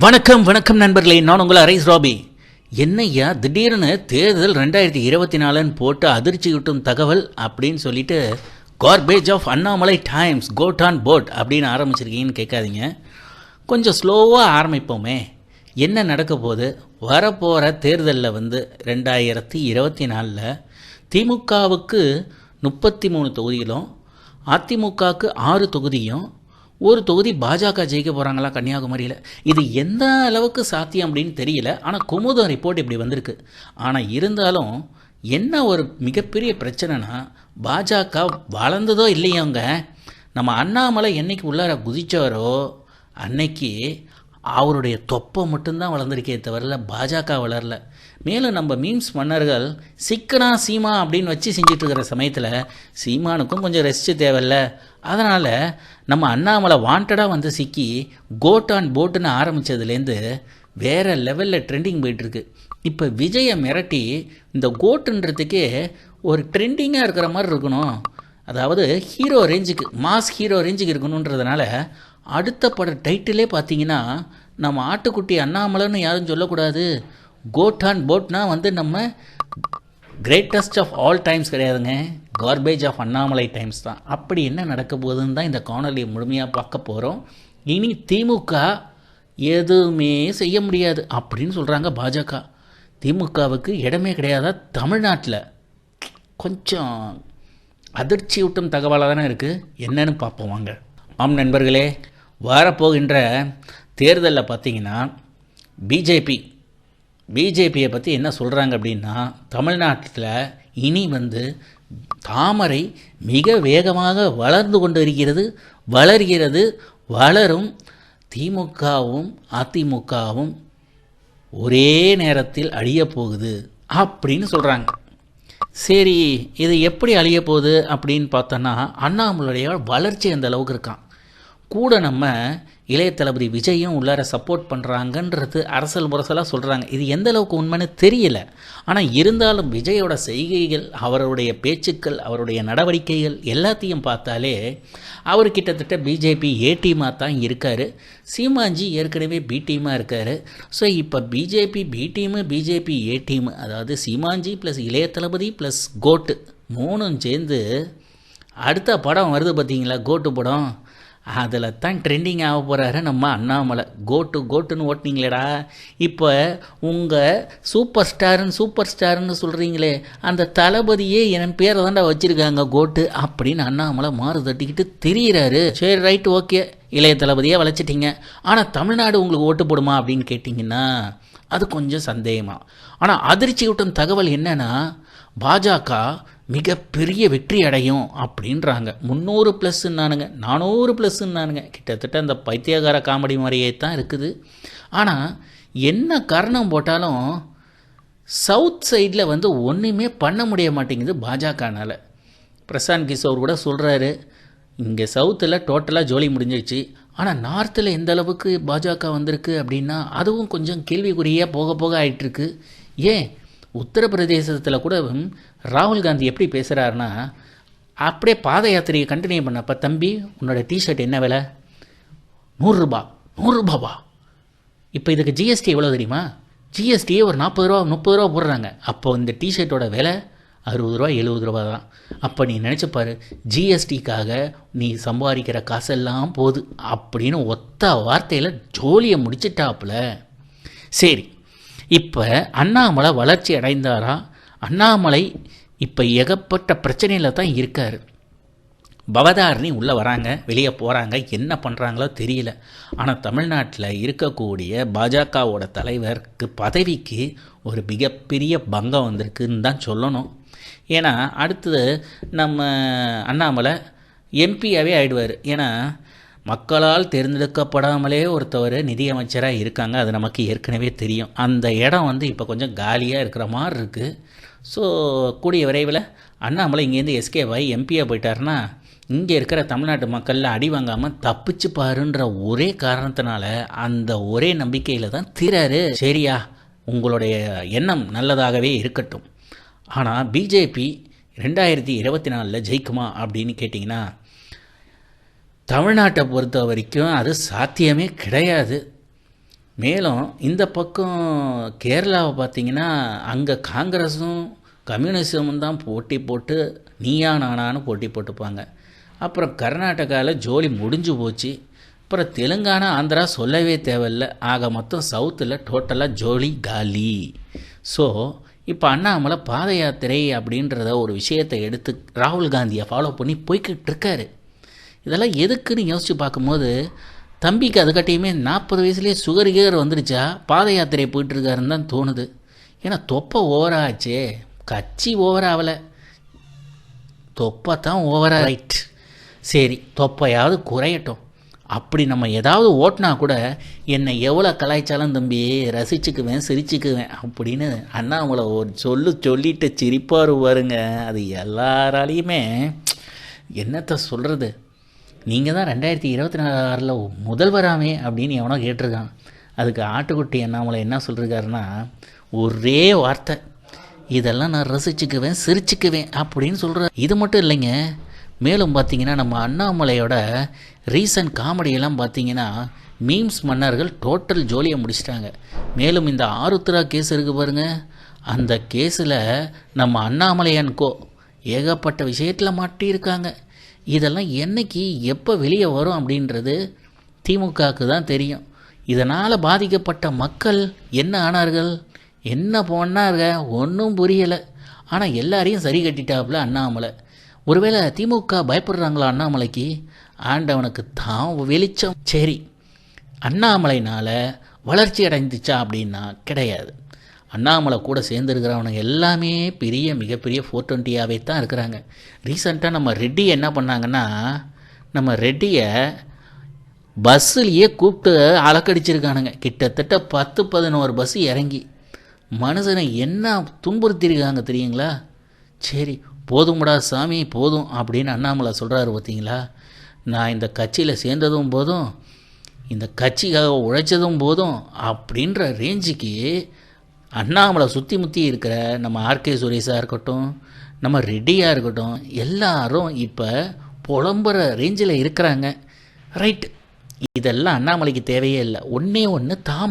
வணக்கம் வணக்கம் நண்பர்களே. நான் உங்களை அரைஸ் ராபி. என்னய்யா திடீர்னு தேர்தல் ரெண்டாயிரத்தி இருபத்தி நாலுன்னு போட்டு அதிர்ச்சி கிட்டும் தகவல் அப்படின்னு சொல்லிட்டு garbage of Annamalai times goat on board அப்படின்னு ஆரம்பிச்சிருக்கீங்கன்னு கேட்காதீங்க. கொஞ்சம் ஸ்லோவாக ஆரம்பிப்போமே. என்ன நடக்க போகுது? வரப்போகிற தேர்தலில் வந்து ரெண்டாயிரத்தி இருபத்தி நாலில் திமுகவுக்கு முப்பத்தி மூணு தொகுதிகளும் அதிமுகவுக்கு ஆறு தொகுதியும் ஒரு தொகுதி பாஜக ஜெயிக்க போகிறாங்களா கன்னியாகுமரியில்? இது எந்த அளவுக்கு சாத்தியம் அப்படின்னு தெரியல. ஆனால் குமுதம் ரிப்போர்ட் இப்படி வந்திருக்கு. ஆனால் இருந்தாலும் என்ன ஒரு மிகப்பெரிய பிரச்சனைனா பாஜக வளர்ந்ததோ இல்லையோங்க நம்ம அண்ணாமலை என்னைக்கு உள்ளார குதித்தவரோ அன்னைக்கு அவருடைய தொப்பை மட்டும்தான் வளர்ந்துருக்கே தவிர பாஜக வளரல. மேலும் நம்ம மீம்ஸ் மன்னர்கள் சிக்கனா சீமா அப்படின்னு வச்சு செஞ்சுட்டு இருக்கிற சமயத்தில் சீமானுக்கும் கொஞ்சம் ரெஸ்ட் தேவையில்ல. அதனால் நம்ம அண்ணாமலை வாண்டடாக வந்து சிக்கி கோட் ஆன் போட்டுன்னு ஆரம்பித்ததுலேருந்து வேறு லெவலில் ட்ரெண்டிங் போயிட்டுருக்கு. இப்போ விஜயை மிரட்டி இந்த கோட்டுன்றதுக்கே ஒரு ட்ரெண்டிங்காக இருக்கிற மாதிரி இருக்கணும். அதாவது ஹீரோ ரேஞ்சுக்கு மாஸ் ஹீரோ ரேஞ்சுக்கு இருக்கணுன்றதுனால அடுத்த பட டைட்டிலே பார்த்தீங்கன்னா நம்ம ஆட்டுக்குட்டி அண்ணாமலைன்னு யாரும் சொல்லக்கூடாது. கோட் ஆன் போட்னா வந்து நம்ம கிரேட்டஸ்ட் ஆஃப் ஆல் டைம்ஸ் கிடையாதுங்க. கார்பேஜ் ஆஃப் அண்ணாமலை டைம்ஸ் தான். அப்படி என்ன நடக்க போகுதுன்னு தான் இந்த காணொலியை முழுமையாக பார்க்க போகிறோம் இனி திமுக எதுவுமே செய்ய முடியாது அப்படின்னு சொல்கிறாங்க பாஜக. திமுகவுக்கு இடமே கிடையாதா? தமிழ்நாட்டில். கொஞ்சம் அதிர்ச்சி ஊட்டும் தகவலாக தானே இருக்குது என்னன்னு பார்ப்போம் வாங்க. ஆம் நண்பர்களே வரப்போகின்ற தேர்தலில் பார்த்தீங்கன்னா பிஜேபி பிஜேபியை பற்றி என்ன சொல்கிறாங்க அப்படின்னா தமிழ்நாட்டில் இனி வந்து தாமரை மிக வேகமாக வளர்ந்து கொண்டு இருக்கிறது வளர்கிறது வளரும் திமுகவும் அதிமுகவும் ஒரே நேரத்தில் அழியப்போகுது அப்படின்னு சொல்கிறாங்க சரி இது எப்படி அழிய போகுது அப்படின்னு பார்த்தோன்னா அண்ணாமலையோட வளர்ச்சி அந்த அளவுக்கு இருக்கான். கூட நம்ம இளைய தளபதி விஜயும் உள்ளார சப்போர்ட் பண்ணுறாங்கன்றது அரசல் முரசலாக சொல்கிறாங்க இது எந்த அளவுக்கு உண்மைன்னு தெரியல. ஆனால் இருந்தாலும் விஜயோட செய்கைகள் அவருடைய பேச்சுக்கள் அவருடைய நடவடிக்கைகள் எல்லாத்தையும் பார்த்தாலே அவர் கிட்டத்தட்ட பிஜேபி ஏ டீமாக தான் இருக்கார். சீமாஞ்சி ஏற்கனவே பி டீமாக இருக்கார். ஸோ இப்போ BJP B team BJP A team அதாவது சீமாஞ்சி ப்ளஸ் இளைய தளபதி ப்ளஸ் கோட்டு மூணும் சேர்ந்து அடுத்த படம் வருது பார்த்தீங்களா கோட்டு படம். அதில் தான் ட்ரெண்டிங் ஆக போகிறாரு நம்ம அண்ணாமலை. கோட்டு கோட்டுன்னு ஓட்டினீங்களேடா. இப்போ உங்கள் சூப்பர் ஸ்டாருன்னு சூப்பர் ஸ்டாருன்னு சொல்கிறீங்களே அந்த தளபதியே என் பேரை தாண்டா வச்சுருக்காங்க கோட்டு அப்படின்னு அண்ணாமலை மாறு தட்டிக்கிட்டு திரியிறாரு. சரி ரைட் ஓகே இளைய தளபதியாக வளைச்சிட்டிங்க ஆனால் தமிழ்நாடு உங்களுக்கு ஓட்டு போடுமா அப்படின்னு கேட்டிங்கன்னா அது கொஞ்சம் சந்தேகமாக ஆனால் அதிர்ச்சி ஊட்டும் தகவல் என்னென்னா பாஜக மிகப்பெரிய வெற்றி அடையும் அப்படின்றாங்க. முந்நூறு ப்ளஸ்ன்னானுங்க நானூறு ப்ளஸ்ன்னானுங்க கிட்டத்தட்ட அந்த பைத்தியகார காமெடி மாதிரியே தான் இருக்குது. ஆனால் என்ன காரணம் போட்டாலும் சவுத் சைடில் வந்து ஒன்றுமே பண்ண முடிய மாட்டேங்குது பாஜகனால். பிரசாந்த் கிஷோர் கூட சொல்கிறாரு இங்கே சவுத்தில் டோட்டலாக ஜோலி முடிஞ்சிடுச்சு ஆனால் நார்த்தில் எந்த அளவுக்கு பாஜக வந்திருக்கு அப்படின்னா அதுவும் கொஞ்சம் கேள்விக்குறியாக போக போக ஆயிட்டுருக்கு. ஏன்? உத்தரப்பிரதேசத்தில் கூட ராகுல் காந்தி எப்படி பேசுகிறாருன்னா அப்படியே பாத யாத்திரையை கண்டினியூ பண்ணப்போ தம்பி உன்னோட டிஷர்ட் என்ன விலை? நூறுரூபா. நூறுரூபாவா? இப்போ இதுக்கு ஜிஎஸ்டி எவ்வளோ தெரியுமா? ஜிஎஸ்டியே ஒரு நாற்பது ரூபா முப்பது ரூபா போடுறாங்க. அப்போ இந்த டிஷர்ட்டோட விலை அறுபது ரூபா எழுபது ரூபா தான். அப்போ நீ நினச்சிப்பாரு ஜிஎஸ்டிக்காக நீ சம்பாதிக்கிற காசெல்லாம் போகுது அப்படின்னு ஒத்த வார்த்தையில் ஜோலியை முடிச்சிட்டாப்புல. சரி இப்போ அண்ணாமலை வளர்ச்சி அடைந்தாரா? அண்ணாமலை இப்போ ஏகப்பட்ட பிரச்சனையில் தான் இருக்கார். பவதாரணி உள்ளே வராங்க வெளியே போகிறாங்க என்ன பண்ணுறாங்களோ தெரியல. ஆனால் தமிழ்நாட்டில் இருக்கக்கூடிய பாஜகவோட தலைவருக்கு பதவிக்கு ஒரு மிகப்பெரிய பங்கம் வந்திருக்குன்னு தான் சொல்லணும். ஏன்னா அடுத்தது நம்ம அண்ணாமலை எம்பியாகவே ஆயிடுவார். ஏன்னா மக்களால் தேர்ந்தெடுக்கப்படாமலே ஒருத்தவர் நிதியமைச்சராக இருக்காங்க. அது நமக்கு ஏற்கனவே தெரியும். அந்த இடம் வந்து இப்போ கொஞ்சம் காலியாக இருக்கிற மாதிரி இருக்குது ஸோ கூடிய விரைவில் அண்ணாமலை இங்கேருந்து எஸ்கே ஆகி எம்பியாக போயிட்டாருன்னா இங்கே இருக்கிற தமிழ்நாட்டு மக்களில் அடி வாங்காமல் தப்பிச்சு பாருன்ற ஒரே காரணத்தினால அந்த ஒரே நம்பிக்கையில் தான் திறாரு சரியா உங்களுடைய எண்ணம் நல்லதாகவே இருக்கட்டும். ஆனால் பிஜேபி ரெண்டாயிரத்தி இருபத்தி நாலில் ஜெயிக்குமா அப்படின்னு கேட்டிங்கன்னா தமிழ்நாட்டை பொறுத்த வரைக்கும் அது சாத்தியமே கிடையாது. மேலும் இந்த பக்கம் கேரளாவை பார்த்தீங்கன்னா அங்கே காங்கிரஸும் கம்யூனிசமும் தான் போட்டி போட்டு நீயா நானான்னு போட்டி போட்டுப்பாங்க. அப்புறம் கர்நாடகாவில் ஜோலி முடிஞ்சு போச்சு. அப்புறம் தெலுங்கானா ஆந்திரா சொல்லவே தேவையில்ல. ஆக மொத்தம் சவுத்தில் டோட்டலாக ஜோலி காலி. ஸோ இப்போ அண்ணாமலை பாத யாத்திரை அப்படின்றத ஒரு விஷயத்தை எடுத்து ராகுல் காந்தியை ஃபாலோ பண்ணி போய்கிட்டு இருக்காரு. இதெல்லாம் எதுக்குன்னு யோசித்து பார்க்கும்போது தம்பிக்கு அதுக்கட்டையுமே நாற்பது வயசுலேயே சுகர் கிகர் வந்துருச்சா? பாத யாத்திரை போயிட்டுருக்காருன்னு தான் தோணுது. ஏன்னா தொப்பை ஓவராச்சே கட்சி ஓவராகலை தொப்பை தான் ஓவரா ரைட் சரி தொப்பையாவது குறையட்டும். அப்படி நம்ம ஏதாவது ஓட்டினா கூட என்னை எவ்வளோ கலாய்ச்சாலும் தம்பி ரசிச்சுக்குவேன் சிரிச்சுக்குவேன் அப்படின்னு அண்ணாமலை ஒரு சொல்லு சொல்லிட்டு சிரிப்பார் வருங்க அது எல்லாராலையுமே என்னத்தை சொல்கிறது நீங்கள் தான் ரெண்டாயிரத்தி இருபத்தி நாலில் முதல்வராமே அப்படின்னு எவனோ கேட்டிருக்கான். அதுக்கு ஆட்டுக்குட்டி அண்ணாமலை என்ன சொல்லியிருக்காருன்னா ஒரே வார்த்தை. இதெல்லாம் நான் ரசிச்சுக்குவேன் சிரிச்சுக்குவேன் அப்படின்னு சொல்கிற இது மட்டும் இல்லைங்க. மேலும் பார்த்தீங்கன்னா நம்ம அண்ணாமலையோட ரீசன்ட் காமெடியெல்லாம் பார்த்தீங்கன்னா மீம்ஸ் மன்னர்கள் டோட்டல் ஜோலியை முடிச்சிட்டாங்க. மேலும் இந்த ஆருத்ரா கேஸ் இருக்குது பாருங்கள் அந்த கேஸில் நம்ம அண்ணாமலையான் கோ ஏகப்பட்ட விஷயத்தில் மாட்டியிருக்காங்க. இதெல்லாம் என்னைக்கு எப்போ வெளியே வரும் அப்படின்றது திமுகவுக்கு தான் தெரியும். இதனால் பாதிக்கப்பட்ட மக்கள் என்ன ஆனார்கள்? என்ன போனாருங்க ஒன்றும் புரியலை. ஆனால் எல்லாரையும் சரி கட்டிட்டாப்புல அண்ணாமலை. ஒருவேளை திமுக பயப்படுறாங்களா அண்ணாமலைக்கு? ஆண்டவனுக்கு தான் வெளிச்சம். சரி அண்ணாமலைனால் வளர்ச்சி அடைந்துச்சா அப்படின்னா கிடையாது. அண்ணாமலை கூட சேர்ந்துருக்கிறவனுங்க எல்லாமே பெரிய மிகப்பெரிய ஃபோர் டுவெண்ட்டியாகவே தான் இருக்கிறாங்க. ரீசண்டாக நம்ம ரெட்டி என்ன பண்ணாங்கன்னா நம்ம ரெட்டியை பஸ்ஸுலேயே கூப்பிட்டு அலக்கடிச்சிருக்கானுங்க. கிட்டத்தட்ட பத்து பதினோரு பஸ் இறங்கி. மனுஷனை என்ன துன்புறுத்திருக்காங்க தெரியுங்களா? சரி போதும்டா சாமி போதும் அப்படின்னு அண்ணாமலை சொல்கிறாரு பார்த்தீங்களா? நான் இந்த கட்சியில் சேர்ந்ததும் போதும் இந்த கட்சிக்காக உழைச்சதும் போதும் அப்படின்ற ரேஞ்சுக்கு அண்ணாமலை சுற்றி முற்றி இருக்கிற நம்ம ஆர்கே சுரேஷாக இருக்கட்டும் நம்ம ரெட்டியாக இருக்கட்டும் எல்லாரும் இப்போ புலம்புற ரேஞ்சில் இருக்கிறாங்க. ரைட் இதெல்லாம் அண்ணாமலைக்கு தேவையே இல்லை. ஒன்றே ஒன்று தாம்